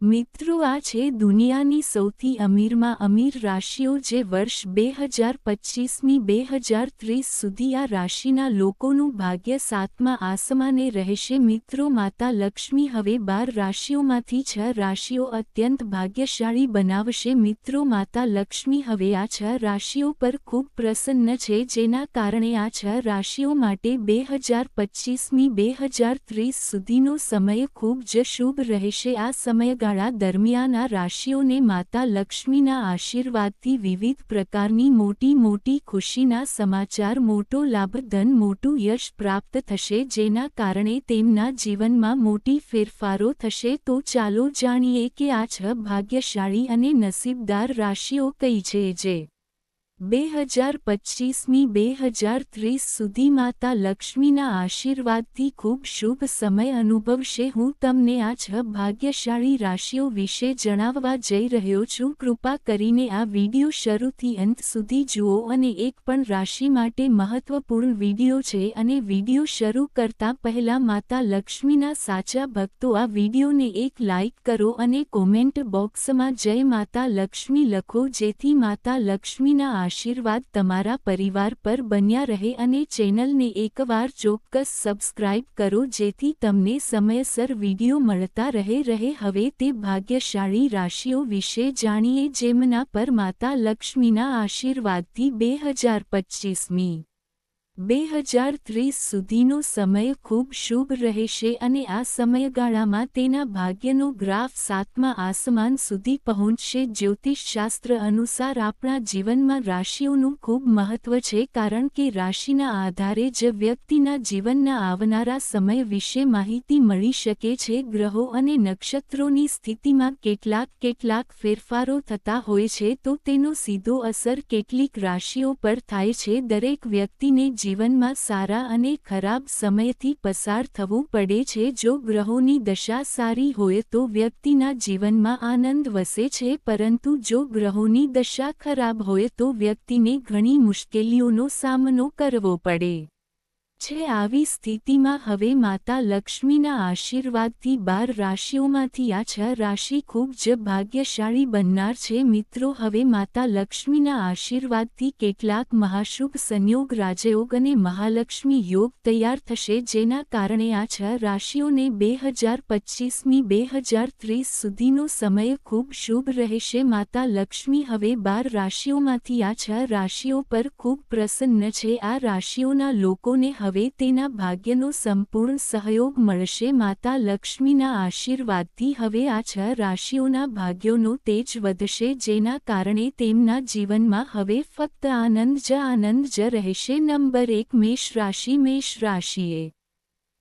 મિત્રો આ છે દુનિયાની સૌથી અમીરમાં અમીર રાશિઓ જે વર્ષ બે હજાર પચ્ચીસમી બે હજાર ત્રીસ સુધી આ રાશિના લોકોનું ભાગ્ય સાતમા આસમાને રહેશે. મિત્રો, માતા લક્ષ્મી હવે બાર રાશિઓમાંથી છ રાશિઓ અત્યંત ભાગ્યશાળી બનાવશે. મિત્રો, માતા લક્ષ્મી હવે આ છ રાશિઓ પર ખૂબ પ્રસન્ન છે, જેના કારણે આ છ રાશિઓ માટે બે હજાર પચ્ચીસમી બે હજાર ત્રીસ સુધીનો સમય ખૂબ જ શુભ રહેશે. આ સમયગાળા દરમિયાન આ રાશિઓને માતા લક્ષ્મીના આશીર્વાદથી વિવિધ પ્રકારની મોટી મોટી ખુશીના સમાચાર, મોટો લાભ, ધન, મોટું યશ પ્રાપ્ત થશે. જેના કારણે તેમના જીવનમાં મોટી ફેરફારો થશે. તો ચાલો જાણીએ કે આ છ ભાગ્યશાળી અને નસીબદાર રાશિઓ કઈ છે જે બે હજાર પચ્ચીસમી બે હજાર ત્રીસ સુધી માતા લક્ષ્મીના આશીર્વાદથી ખૂબ શુભ સમય અનુભવશે. હું તમને આ છ ભાગ્યશાળી રાશિઓ વિશે જણાવવા જઈ રહ્યો છું. કૃપા કરીને આ વિડિયો શરૂથી અંત સુધી જુઓ અને એક પણ રાશિ માટે મહત્વપૂર્ણ વિડિયો છે અને વિડિયો શરૂ કરતા પહેલા માતા લક્ષ્મીના સાચા ભક્તો આ વિડિયોને એક લાઇક કરો અને કોમેન્ટ બોક્સમાં જય માતા લક્ષ્મી લખો જેથી માતા લક્ષ્મીના આશીર્વાદ તમારા પરિવાર પર બન્યા રહે અને ચેનલને એકવાર ચોક્કસ સબસ્ક્રાઇબ કરો જેથી તમને સમયસર વીડિયો મળતા રહે રહે. હવે તે ભાગ્યશાળી રાશિઓ વિશે જાણીએ જેમના પર માતા લક્ષ્મીના આશીર્વાદથી બે હજાર પચ્ચીસમી બે હજાર ત્રીસ સુધીનો સમય ખૂબ શુભ રહેશે અને આ સમયગાળામાં તેના ભાગ્યનો ગ્રાફ સાતમા આસમાન સુધી પહોંચશે. જ્યોતિષશાસ્ત્ર અનુસાર આપણા જીવનમાં રાશિઓનું ખૂબ મહત્વ છે કારણ કે રાશિના આધારે જ વ્યક્તિના જીવનના આવનારા સમય વિશે માહિતી મળી શકે છે. ગ્રહો અને નક્ષત્રોની સ્થિતિમાં કેટલાક કેટલાક ફેરફારો થતા હોય છે તો તેનો સીધો અસર કેટલીક રાશિઓ પર થાય છે. દરેક વ્યક્તિને જીવનમાં સારા અને ખરાબ સમયથી પસાર થવું પડે છે. જો ગ્રહોની દશા સારી હોય તો વ્યક્તિના જીવનમાં આનંદ વસે છે, પરંતુ જો ગ્રહોની દશા ખરાબ હોય તો વ્યક્તિને ઘણી મુશ્કેલીઓનો સામનો કરવો પડે. છે આવી સ્થિતિમાં હવે માતા લક્ષ્મીના આશીર્વાદથી બાર રાશિઓમાંથી આ છ રાશિ ખૂબ જ ભાગ્યશાળી બનનાર છે. મિત્રો, હવે માતા લક્ષ્મીના આશીર્વાદથી કેટલાક મહાશુભ સંયોગ, રાજયોગ અને મહાલક્ષ્મી યોગ તૈયાર થશે, જેના કારણે આ છ રાશિઓને બે હજાર પચ્ચીસમી બે હજાર ત્રીસ સુધીનો સમય ખૂબ શુભ રહેશે. માતા લક્ષ્મી હવે બાર રાશિઓમાંથી આ છ રાશિઓ પર ખૂબ પ્રસન્ન છે. આ રાશિઓના લોકોને હવે તેના ભાગ્યનો સંપૂર્ણ સહયોગ મળશે. માતા લક્ષ્મીના આશીર્વાદથી હવે આ છ રાશિઓના ભાગ્યોનો તેજ વધશે, જેના કારણે તેમના જીવનમાં હવે ફક્ત આનંદ જ આનંદ જ રહેશે. નંબર એક મેષ રાશિ મેષ રાશિએ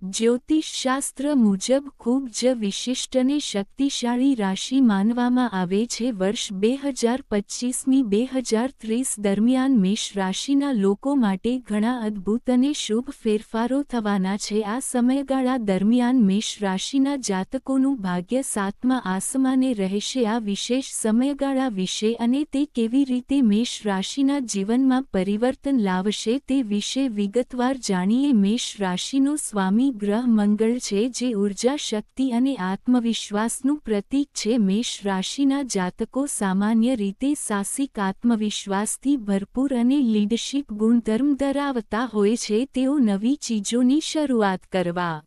જ્યોતિષશાસ્ત્ર મુજબ ખૂબ જ વિશિષ્ટને શક્તિશાળી રાશિ માનવામાં આવે છે. વર્ષ બે હજાર પચ્ચીસમી બે હજાર ત્રીસ દરમિયાન મેષ રાશિના લોકો માટે ઘણા અદ્ભુત અને શુભ ફેરફારો થવાના છે. આ સમયગાળા દરમિયાન મેષ રાશિના જાતકોનું ભાગ્ય સાતમા આસમાને રહેશે. આ વિશેષ સમયગાળા વિશે અને તે કેવી રીતે મેષ રાશિના જીવનમાં પરિવર્તન લાવશે તે વિશે વિગતવાર જાણીએ. મેષ રાશિનો સ્વામી ગ્રહ મંગળ છે જે ઊર્જા, શક્તિ અને આત્મવિશ્વાસનું પ્રતીક છે. મેષ રાશિના જાતકો સામાન્ય રીતે સાહસિક આત્મવિશ્વાસથી ભરપૂર અને લીડરશીપ ગુણધર્મ ધરાવતા હોય છે. તેઓ નવી ચીજોની શરૂઆત કરવા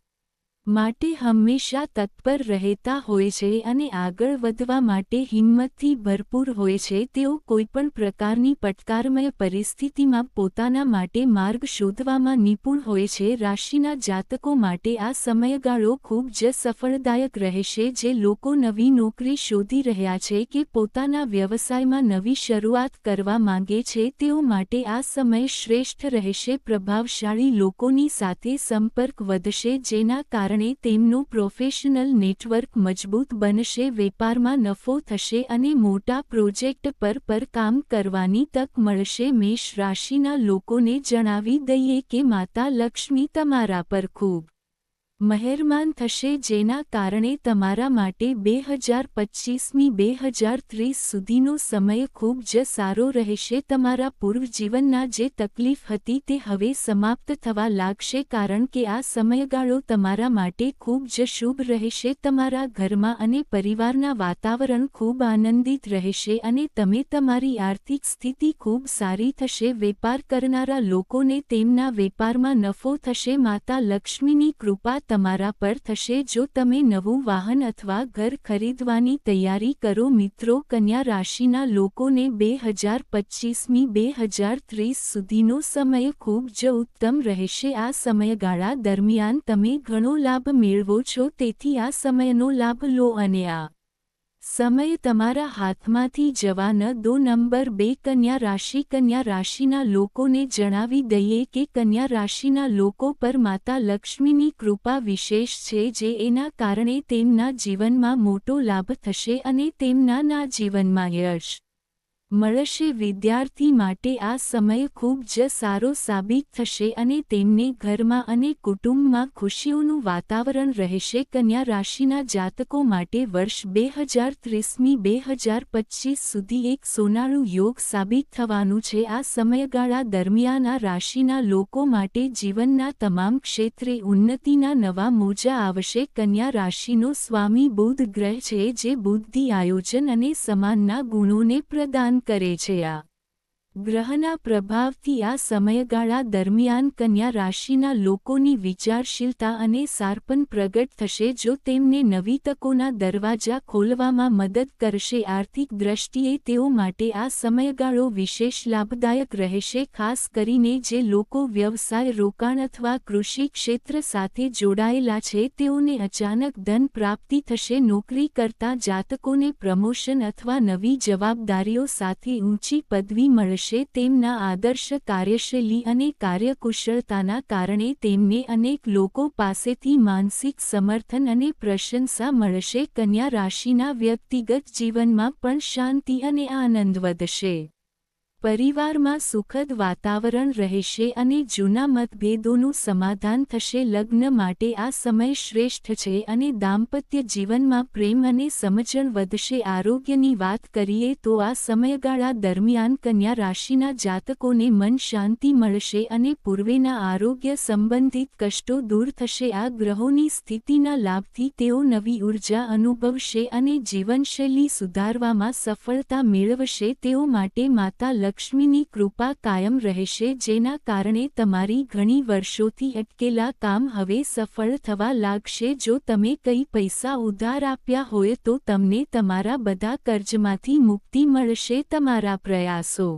માટે હંમેશા તત્પર રહેતા હોય છે અને આગળ વધવા માટે હિંમતથી ભરપૂર હોય છે, તેઓ કોઈપણ પ્રકારની પડકારમય પરિસ્થિતિમાં પોતાના માટે માર્ગ શોધવામાં નિપુણ હોય છે. રાશિના જાતકો માટે આ સમયગાળો ખૂબ જ સફળદાયક રહેશે. જે લોકો નવી નોકરી શોધી રહ્યા છે કે પોતાના વ્યવસાયમાં નવી શરૂઆત કરવા માંગે છે, તેઓ માટે આ સમય શ્રેષ્ઠ રહેશે. પ્રભાવશાળી લોકોની સાથે સંપર્ક વધશે, જેના કારણે કારણે તેમનું પ્રોફેશનલ નેટવર્ક મજબૂત બનશે, વેપારમાં નફો થશે અને મોટા પ્રોજેક્ટ પર પર કામ કરવાની તક મળશે. મેષ રાશિના લોકોને જણાવી દઈએ કે માતા લક્ષ્મી તમારા પર ખૂબ મહેરમાન થશે જેના કારણે તમારા માટે બે હજાર પચ્ચીસમી બે હજાર ત્રીસ સુધીનો સમય ખૂબ જ સારો રહેશે. તમારા પૂર્વજીવનના જે તકલીફ હતી તે હવે સમાપ્ત થવા લાગશે કારણ કે આ સમયગાળો તમારા માટે ખૂબ જ શુભ રહેશે. તમારા ઘરમાં અને પરિવારના વાતાવરણ ખૂબ આનંદિત રહેશે અને તમે તમારી આર્થિક સ્થિતિ ખૂબ સારી થશે. વેપાર કરનારા લોકોને તેમના વેપારમાં નફો થશે. માતા લક્ષ્મીની કૃપા તમારા પર થશે જો તમે નવું વાહન અથવા ઘર ખરીદવાની તૈયારી કરો. મિત્રો, કન્યા રાશિના લોકોને બે હજાર પચ્ચીસમી બે હજાર ત્રીસ સુધીનો સમય ખૂબ જ ઉત્તમ રહેશે. આ સમયગાળા દરમિયાન તમે ઘણો લાભ મેળવો છો. તેથી આ સમયનો લાભ લો અને આ સમય તમારા હાથમાંથી જવા ન દો નંબર બે કન્યા રાશિ, કન્યા રાશિના લોકોને જણાવી દઈએ કે કન્યા રાશિના લોકો પર માતા લક્ષ્મીની કૃપા વિશેષ છે જે એના કારણે તેમના જીવનમાં મોટો લાભ થશે અને તેમના ના જીવનમાં યશ મળશે. વિદ્યાર્થી માટે આ સમય ખૂબ જ સારો સાબિત થશે અને તેમને ઘરમાં અને કુટુંબમાં ખુશીઓનું વાતાવરણ રહેશે. કન્યા રાશિના જાતકો માટે વર્ષ બે હજાર ત્રીસમી બે હજાર પચ્ચીસ સુધી એક સોનાળું યોગ સાબિત થવાનું છે. આ સમયગાળા દરમિયાન આ રાશિના લોકો માટે જીવનના તમામ ક્ષેત્રે ઉન્નતિના નવા મોજા આવશે. કન્યા રાશિનો સ્વામી બુધ ગ્રહ છે જે બુદ્ધિ, આયોજન અને સમાનના ગુણોને પ્રદાન કરે છે આ. ગ્રહના પ્રભાવથી આ સમયગાળા દરમિયાન કન્યા રાશિના લોકોની વિચારશીલતા અને સારપણ પ્રગટ થશે જો તેમને નવી તકોના દરવાજા ખોલવામાં મદદ કરશે. આર્થિક દ્રષ્ટિએ તેઓ માટે આ સમયગાળો વિશેષ લાભદાયક રહેશે, ખાસ કરીને જે લોકો વ્યવસાય, રોકાણ અથવા કૃષિ ક્ષેત્ર સાથે જોડાયેલા છે, તેઓને અચાનક ધન પ્રાપ્તિ થશે. નોકરી કરતા જાતકોને પ્રમોશન અથવા નવી જવાબદારીઓ સાથે ઊંચી પદવી મળશે. મળશે તેમના આદર્શ કાર્યશૈલી અને કાર્યકુશળતાના કારણે તેમને અનેક લોકો પાસેથી માનસિક સમર્થન અને પ્રશંસા મળશે. કન્યા રાશિના વ્યક્તિગત જીવનમાં પણ શાંતિ અને આનંદ વધશે. પરિવારમાં સુખદ વાતાવરણ રહેશે અને જૂના મતભેદોનું સમાધાન થશે. લગ્ન માટે આ સમય શ્રેષ્ઠ છે અને દાંપત્ય જીવનમાં પ્રેમ અને સમજણ વધશે. આરોગ્યની વાત કરીએ તો આ સમયગાળા દરમિયાન કન્યા રાશિના જાતકોને મન શાંતિ મળશે અને પૂર્વેના આરોગ્ય સંબંધિત કષ્ટો દૂર થશે. આ ગ્રહોની સ્થિતિના લાભથી તેઓ નવી ઊર્જા અનુભવશે અને જીવનશૈલી સુધારવામાં સફળતા મેળવશે. તેઓ માટે માતા લક્ષ્મીની કૃપા કાયમ રહેશે, જેના કારણે તમારી ઘણી વર્ષોથી અટકેલા કામ હવે સફળ થવા લાગશે. જો તમે કંઈ પૈસા ઉધાર આપ્યા હોય તો તમને તમારા બધા કર્જમાંથી મુક્તિ મળશે, તમારા પ્રયાસો.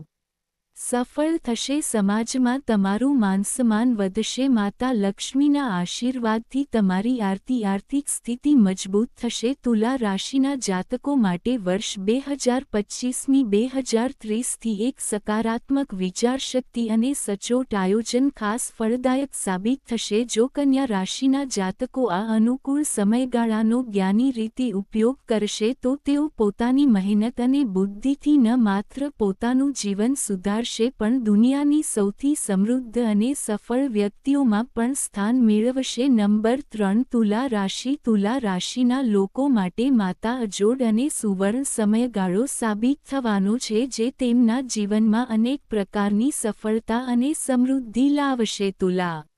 સફળ થશે સમાજમાં તમારું માનસમાન વધશે, માતા લક્ષ્મીના આશીર્વાદથી તમારી આરતી આર્થિક સ્થિતિ મજબૂત થશે. તુલા રાશિના જાતકો માટે વર્ષ બે હજાર પચ્ચીસમી બે હજાર ત્રીસથી એક સકારાત્મક વિચારશક્તિ અને સચોટ આયોજન ખાસ ફળદાયક સાબિત થશે. જો કન્યા રાશિના જાતકો આ અનુકૂળ સમયગાળાનો જ્ઞાની રીતે ઉપયોગ કરશે, તો તેઓ પોતાની મહેનત અને બુદ્ધિથી ન માત્ર પોતાનું જીવન સુધારશે કરશે પણ દુનિયાની સૌથી સમૃદ્ધ અને સફળ વ્યક્તિઓમાં પણ સ્થાન મેળવશે નંબર ત્રણ તુલા રાશિ. તુલા રાશિના લોકો માટે માતા અજોડ અને સુવર્ણ સમયગાળો સાબિત થવાનો છે, જે તેમના જીવનમાં અનેક પ્રકારની સફળતા અને સમૃદ્ધિ લાવશે. તુલા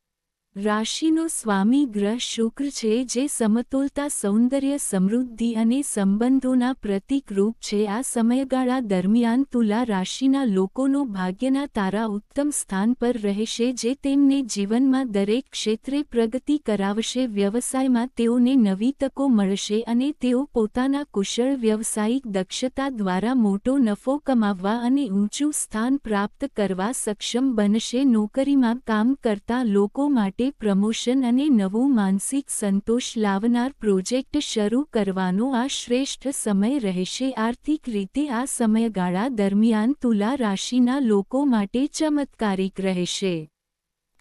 રાશિનો સ્વામી ગ્રહ શુક્ર છે જે સમતોલતા, સૌંદર્ય, સમૃદ્ધિ અને સંબંધોના પ્રતિકરૂપ છે. આ સમયગાળા દરમિયાન તુલા રાશિના લોકોનો ભાગ્યના તારા ઉત્તમ સ્થાન પર રહેશે જે તેમને જીવનમાં દરેક ક્ષેત્રે પ્રગતિ કરાવશે. વ્યવસાયમાં તેઓને નવી તકો મળશે અને તેઓ પોતાના કુશળ વ્યવસાયિક દક્ષતા દ્વારા મોટો નફો કમાવવા અને ઊંચું સ્થાન પ્રાપ્ત કરવા સક્ષમ બનશે. નોકરીમાં કામ કરતા લોકો માટે માટે પ્રમોશન અને નવું માનસિક સંતોષ લાવનાર પ્રોજેક્ટ શરૂ કરવાનો આ શ્રેષ્ઠ સમય રહેશે. આર્થિક રીતે આ સમયગાળા દરમિયાન તુલા રાશિના લોકો માટે ચમત્કારિક રહેશે.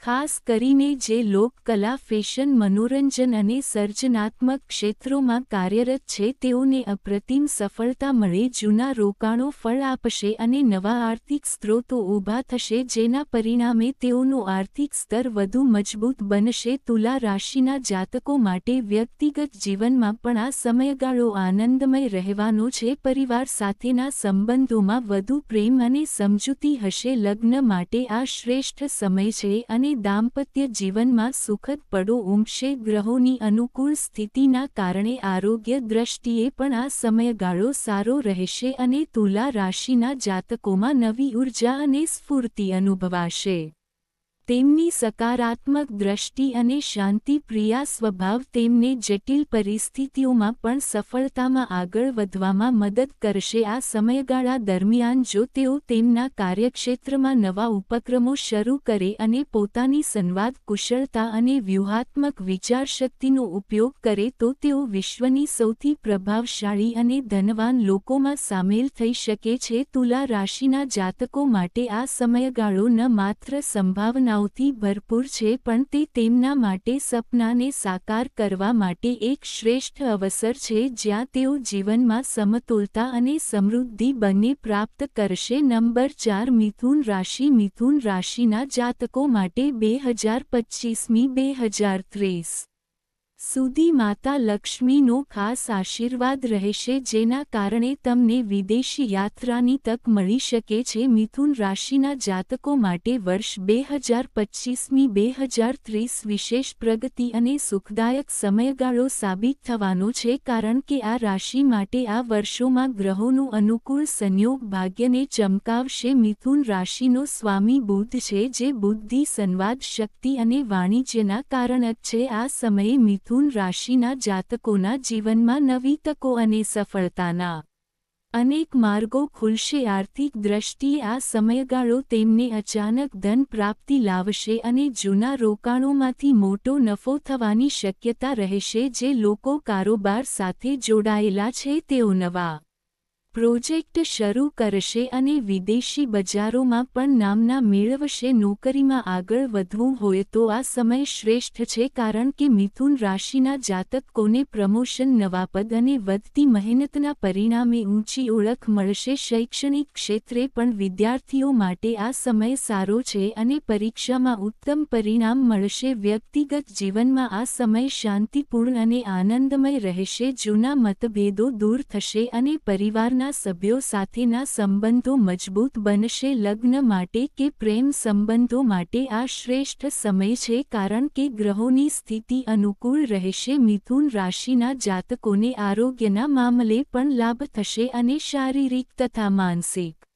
ખાસ કરીને જે લોકકલા ફેશન, મનોરંજન અને સર્જનાત્મક ક્ષેત્રોમાં કાર્યરત છે, તેઓને અપ્રતિમ સફળતા મળે, જૂના રોકાણો ફળ આપશે અને નવા આર્થિક સ્ત્રોતો ઊભા થશે, જેના પરિણામે તેઓનું આર્થિક સ્તર વધુ મજબૂત બનશે. તુલા રાશિના જાતકો માટે વ્યક્તિગત જીવનમાં પણ આ સમયગાળો આનંદમય રહેવાનો છે. પરિવાર સાથેના સંબંધોમાં વધુ પ્રેમ અને સમજૂતી હશે. લગ્ન માટે આ શ્રેષ્ઠ સમય છે અને દાંપત્ય જીવનમાં સુખદ પડો ઉમશે. ગ્રહોની અનુકૂળ સ્થિતિના કારણે આરોગ્ય દ્રષ્ટિએ પણ આ સમયગાળો સારો રહેશે અને તુલા રાશિના જાતકોમાં નવી ઊર્જા અને સ્ફૂર્તિ અનુભવાશે. તેમની સકારાત્મક દ્રષ્ટિ અને શાંતિપ્રિયા સ્વભાવ તેમને જટિલ પરિસ્થિતિઓમાં પણ સફળતામાં આગળ વધવામાં મદદ કરશે. આ સમયગાળા દરમિયાન જો તેઓ તેમના કાર્યક્ષેત્રમાં નવા ઉપક્રમો શરૂ કરે અને પોતાની સંવાદ, કુશળતા અને વ્યૂહાત્મક વિચારશક્તિનો ઉપયોગ કરે, તો તેઓ વિશ્વની સૌથી પ્રભાવશાળી અને ધનવાન લોકોમાં સામેલ થઈ શકે છે. તુલા રાશિના જાતકો માટે આ સમયગાળો ન માત્ર સંભાવના સંભાવનાઓથી ભરપૂર છે, પણ તે તેમના માટે સપનાને સાકાર કરવા માટે એક શ્રેષ્ઠ અવસર છે, જ્યાં તેઓ જીવનમાં સમતુલતા અને સમૃદ્ધિ બંને પ્રાપ્ત કરશે. નંબર ચાર, મિથુન રાશિ. મિથુન રાશિના જાતકો માટે બે હજાર પચ્ચીસમી બે હજાર ત્રીસ સુધી માતા લક્ષ્મીનો ખાસ આશીર્વાદ રહેશે જેના કારણે તમને વિદેશી યાત્રાની તક મળી શકે છે. મિથુન રાશિના જાતકો માટે વર્ષ બે હજાર પચ્ચીસમી બે હજાર ત્રીસ વિશેષ પ્રગતિ અને સુખદાયક સમયગાળો સાબિત થવાનો છે કારણ કે આ રાશિ માટે આ વર્ષોમાં ગ્રહોનું અનુકૂળ સંયોગ ભાગ્યને ચમકાવશે. મિથુન રાશિનો સ્વામી બુદ્ધ છે જે બુદ્ધિ, સંવાદ, શક્તિ અને વાણિજ્યના કારણક છે. આ સમયે મિથુન મિથુન રાશિના જાતકોના જીવનમાં નવી તકો અને સફળતાના અનેક માર્ગો ખુલશે. આર્થિક દ્રષ્ટિએ આ સમયગાળો તેમને અચાનક ધન પ્રાપ્તિ લાવશે અને જૂના રોકાણોમાંથી મોટો નફો થવાની શક્યતા રહેશે. જે લોકો કારોબાર સાથે જોડાયેલા છે, તેઓ નવા પ્રોજેક્ટ શરૂ કરશે અને વિદેશી બજારોમાં પણ નામના મેળવશે. નોકરીમાં આગળ વધવું હોય તો આ સમય શ્રેષ્ઠ છે કારણ કે મિથુન રાશિના જાતકોને પ્રમોશન નવા પદ અને વધતી મહેનતના પરિણામે ઊંચી ઓળખ મળશે. શૈક્ષણિક ક્ષેત્રે પણ વિદ્યાર્થીઓ માટે આ સમય સારો છે અને પરીક્ષામાં ઉત્તમ પરિણામ મળશે. વ્યક્તિગત જીવનમાં આ સમય શાંતિપૂર્ણ અને આનંદમય રહેશે. જૂના મતભેદો દૂર થશે અને પરિવારના પરિવારના સભ્યો સાથેના સંબંધો મજબૂત બનશે લગ્ન માટે કે પ્રેમ સંબંધો માટે આ શ્રેષ્ઠ સમય છે કારણ કે ગ્રહોની સ્થિતિ અનુકૂળ રહેશે. મિથુન રાશિના જાતકોને આરોગ્યના મામલે પણ લાભ થશે અને શારીરિક તથા માનસિક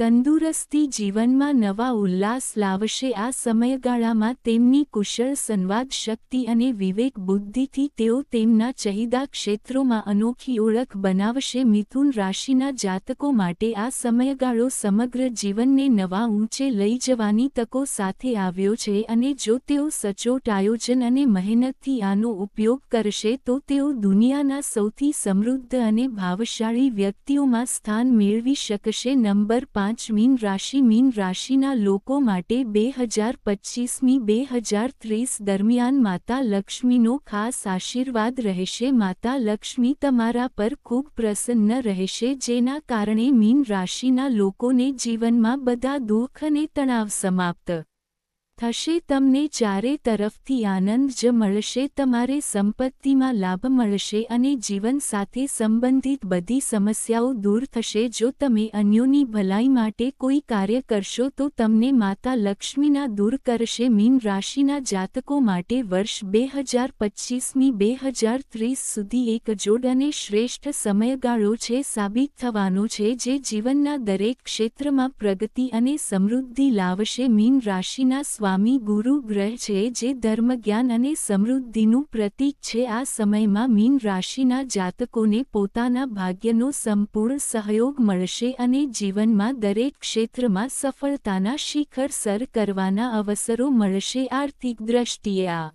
તંદુરસ્તી જીવનમાં નવા ઉલ્લાસ લાવશે. આ સમયગાળામાં તેમની કુશળ સંવાદ શક્તિ અને વિવેક બુદ્ધિથી તેઓ તેમના ચહિદા ક્ષેત્રોમાં અનોખી ઓળખ બનાવશે. મિથુન રાશિના જાતકો માટે આ સમયગાળો સમગ્ર જીવનને નવા ઊંચે લઈ જવાની તકો સાથે આવ્યો છે અને જો તેઓ સચોટ આયોજન અને મહેનતથી આનો ઉપયોગ કરશે, તો તેઓ દુનિયાના સૌથી સમૃદ્ધ અને ભાવશાળી વ્યક્તિઓમાં સ્થાન મેળવી શકશે. નંબર પાંચ પાંચ મીન રાશિ મીન રાશિના લોકો માટે બે હજાર પચ્ચીસમી બે હજાર ત્રીસ દરમિયાન માતા લક્ષ્મીનો ખાસ આશીર્વાદ રહેશે. માતા લક્ષ્મી તમારા પર ખૂબ પ્રસન્ન રહેશે, જેના કારણે મીન રાશિના લોકોને જીવનમાં બધા દુઃખ અને તણાવ સમાપ્ત થશે તમને ચારે તરફથી આનંદ જ મળશે, તમારે સંપત્તિમાં લાભ મળશે અને જીવન સાથે સંબંધિત બધી સમસ્યાઓ દૂર થશે. જો તમે અન્યોની ભલાઈ માટે કોઈ કાર્ય કરશો, તો તમને માતા લક્ષ્મીના દૂર કરશે. મીન રાશિના જાતકો માટે વર્ષ બે હજાર પચ્ચીસમી બે હજાર ત્રીસ સુધી એક જોડ અને શ્રેષ્ઠ સમયગાળો છે, સાબિત થવાનો છે, જે જીવનના દરેક ક્ષેત્રમાં પ્રગતિ અને સમૃદ્ધિ લાવશે. મીન રાશિના સ્વા સ્વામી ગુરુ ગ્રહ છે જે ધર્મજ્ઞાન અને સમૃદ્ધિનું પ્રતીક છે. આ સમયમાં મીન રાશિના જાતકોને પોતાના ભાગ્યનો સંપૂર્ણ સહયોગ મળશે અને જીવનમાં દરેક ક્ષેત્રમાં સફળતાના શિખર સર કરવાના અવસરો મળશે. આર્થિક દ્રષ્ટિએ આ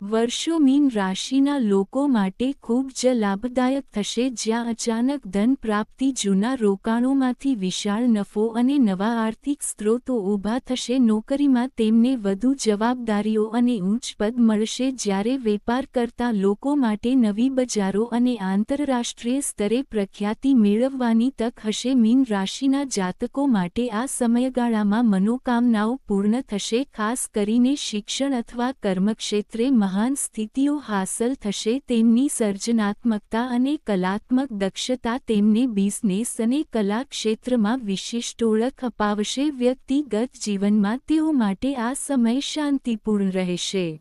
વર્ષો મીન રાશિના લોકો માટે ખૂબ જ લાભદાયક થશે જ્યાં અચાનક ધન પ્રાપ્તિ, જૂના રોકાણોમાંથી વિશાળ નફો અને નવા આર્થિક સ્ત્રોતો ઊભા થશે. નોકરીમાં તેમને વધુ જવાબદારીઓ અને ઉચ્ચ પદ મળશે જ્યારે વેપાર કરતા લોકો માટે નવી બજારો અને આંતરરાષ્ટ્રીય સ્તરે પ્રખ્યાતિ મેળવવાની તક હશે. મીન રાશિના જાતકો માટે આ સમયગાળામાં મનોકામનાઓ પૂર્ણ થશે, ખાસ કરીને શિક્ષણ અથવા કર્મક્ષેત્રે મહાન સ્થિતિઓ હાંસલ થશે, તેમની સર્જનાત્મકતા અને કલાત્મક દક્ષતા તેમને બિઝનેસ અને કલા ક્ષેત્રમાં વિશિષ્ટ ઓળખ અપાવશે. વ્યક્તિગત જીવનમાં તેઓ માટે આ સમય શાંતિપૂર્ણ રહેશે.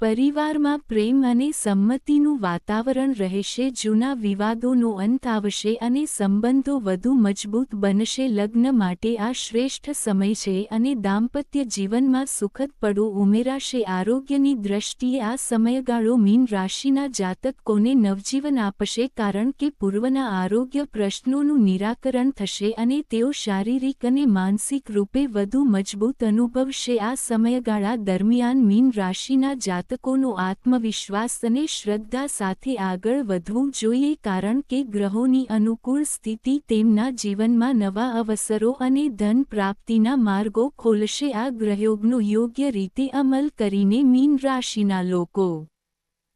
પરિવારમાં પ્રેમ અને સંમતિનું વાતાવરણ રહેશે, જૂના વિવાદોનો અંત આવશે અને સંબંધો વધુ મજબૂત બનશે. લગ્ન માટે આ શ્રેષ્ઠ સમય છે અને દાંપત્ય જીવનમાં સુખદ પડો ઉમેરાશે. આરોગ્યની દ્રષ્ટિએ આ સમયગાળો મીન રાશિના જાતકોને નવજીવન આપશે, કારણ કે પૂર્વના આરોગ્ય પ્રશ્નોનું નિરાકરણ થશે અને તેઓ શારીરિક અને માનસિક રૂપે વધુ મજબૂત અનુભવશે. આ સમયગાળા દરમિયાન મીન રાશિના જાત જાતકોનો આત્મવિશ્વાસ અને શ્રદ્ધા સાથે આગળ વધવું જોઈએ કારણ કે ગ્રહોની અનુકૂળ સ્થિતિ તેમના જીવનમાં નવા અવસરો અને ધન પ્રાપ્તિના માર્ગો ખોલશે. આ ગ્રહયોગનો યોગ્ય રીતે અમલ કરીને મીન રાશિના લોકો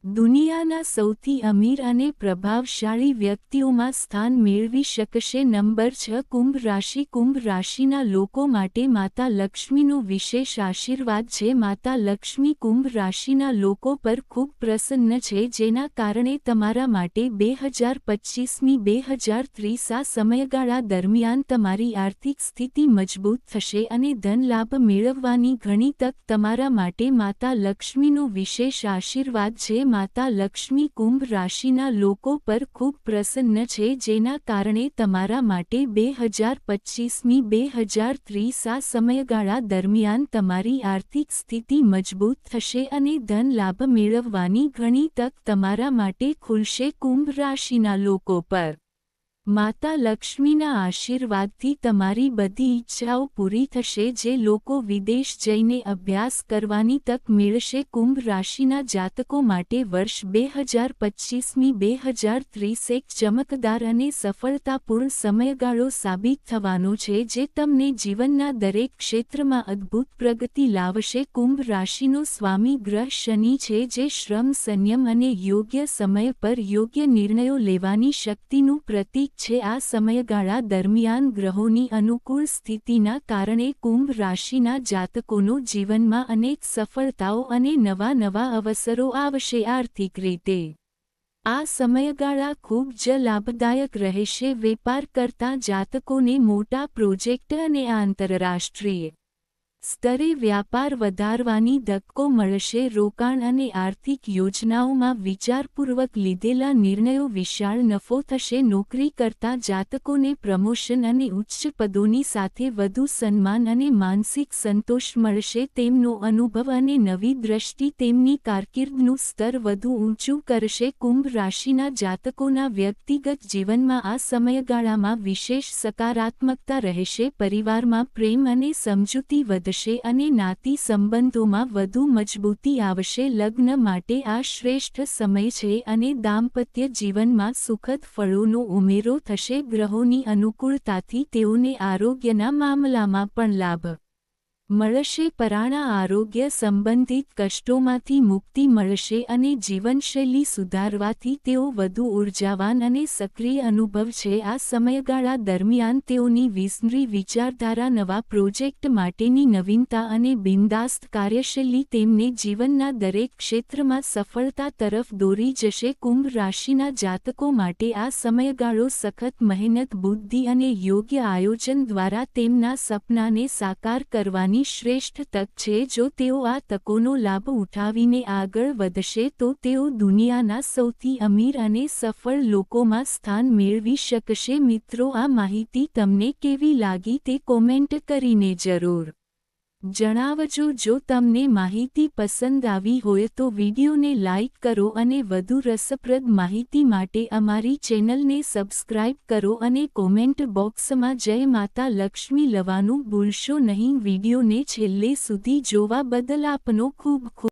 દુનિયાના સૌથી અમીર અને પ્રભાવશાળી વ્યક્તિઓમાં સ્થાન મેળવી શકશે નંબર છ કુંભ રાશિ. કુંભ રાશિના લોકો માટે માતા લક્ષ્મીનો વિશેષ આશીર્વાદ છે. માતા લક્ષ્મી કુંભ રાશિના લોકો પર ખૂબ પ્રસન્ન છે, જેના કારણે તમારા માટે બે હજાર પચ્ચીસમી બે હજાર ત્રીસ આ સમયગાળા દરમિયાન તમારી આર્થિક સ્થિતિ મજબૂત થશે અને ધનલાભ મેળવવાની ઘણી તક તમારા માટે માતા લક્ષ્મીનો વિશેષ આશીર્વાદ છે. માતા લક્ષ્મી કુંભ રાશિના લોકો પર ખૂબ પ્રસન્ન છે, જેના કારણે તમારા માટે બે હજાર પચ્ચીસમી બે હજાર ત્રીસ આ સમયગાળા દરમિયાન તમારી આર્થિક સ્થિતિ મજબૂત થશે અને ધન લાભ મેળવવાની ઘણી તક તમારા માટે ખુલશે કુંભ રાશિના લોકો પર. માતા લક્ષ્મીના આશીર્વાદથી તમારી બધી ઈચ્છાઓ પૂરી થશે જે લોકો વિદેશ જઈને અભ્યાસ કરવાની તક મેળશે કુંભ રાશિના જાતકો માટે વર્ષ બે હજાર પચ્ચીસમી બે હજાર ત્રીસ એક ચમકદાર અને સફળતાપૂર્ણ સમયગાળો સાબિત થવાનો છે, જે તમને જીવનના દરેક ક્ષેત્રમાં અદ્ભુત પ્રગતિ લાવશે. કુંભ રાશિનો સ્વામી ગ્રહ શનિ છે, જે શ્રમ, સંયમ અને યોગ્ય સમય પર યોગ્ય નિર્ણયો લેવાની શક્તિનું પ્રતીક છે. આ સમયગાળા દરમિયાન ગ્રહોની અનુકૂળ સ્થિતિના કારણે કુંભ રાશિના જાતકોનો જીવનમાં અનેક સફળતાઓ અને નવા નવા અવસરો આવશે આર્થિક રીતે. આ સમયગાળા ખૂબ જ લાભદાયક રહેશે. વેપાર કરતા જાતકોને મોટા પ્રોજેક્ટ અને આંતરરાષ્ટ્રીય સ્તરે વ્યાપાર વધારવાની ધક્કો મળશે. રોકાણ અને આર્થિક યોજનાઓમાં વિચારપૂર્વક લીધેલા નિર્ણયો વિશાળ નફો થશે. નોકરી કરતા જાતકોને પ્રમોશન અને ઉચ્ચ પદોની સાથે વધુ સન્માન અને માનસિક સંતોષ મળશે. તેમનો અનુભવ અને નવી દ્રષ્ટિ તેમની કારકિર્દનું સ્તર વધુ ઊંચું કરશે. કુંભ રાશિના જાતકોના વ્યક્તિગત જીવનમાં આ સમયગાળામાં વિશેષ સકારાત્મકતા રહેશે. પરિવારમાં પ્રેમ અને સમજૂતી વધશે. વધશે અને નાતી સંબંધોમાં વધુ મજબૂતી આવશે. લગ્ન માટે આ શ્રેષ્ઠ સમય છે અને દાંપત્ય જીવનમાં સુખદ ફળોનો ઉમેરો થશે. ગ્રહોની અનુકૂળતાથી તેઓને આરોગ્યના મામલામાં પણ લાભ મળશે પરાણા આરોગ્ય સંબંધિત કષ્ટોમાંથી મુક્તિ મળશે અને જીવનશૈલી સુધારવાથી તેઓ વધુ ઉર્જાવાન અને સક્રિય અનુભવ છે. આ સમયગાળા દરમિયાન તેઓની વિસનરી વિચારધારા નવા પ્રોજેક્ટ માટેની નવીનતા અને બિંદાસ્ત કાર્યશૈલી તેમને જીવનના દરેક ક્ષેત્રમાં સફળતા તરફ દોરી જશે. કુંભ રાશિના જાતકો માટે આ સમયગાળો સખત મહેનત, બુદ્ધિ અને યોગ્ય આયોજન દ્વારા તેમના સપનાને સાકાર કરવાની ઘણી શ્રેષ્ઠ તક છે જો તેઓ આ તકોનો લાભ ઉઠાવીને આગળ વધશે તો તેઓ દુનિયાના સૌથી અમીર અને સફળ લોકોમાં સ્થાન મેળવી શકશે. મિત્રો, આ માહિતી તમને કેવી લાગી તે કોમેન્ટ કરીને જરૂર જણાવજો જો તમને માહિતી પસંદ આવી હોય તો વિડીયોને લાઇક કરો અને વધુ રસપ્રદ માહિતી માટે અમારી ચેનલને સબસ્ક્રાઇબ કરો અને કોમેન્ટ બોક્સમાં જય માતા લક્ષ્મી લવાનું ભૂલશો નહીં. વિડીયોને છેલ્લે સુધી જોવા બદલ આપનો ખૂબ ખૂબ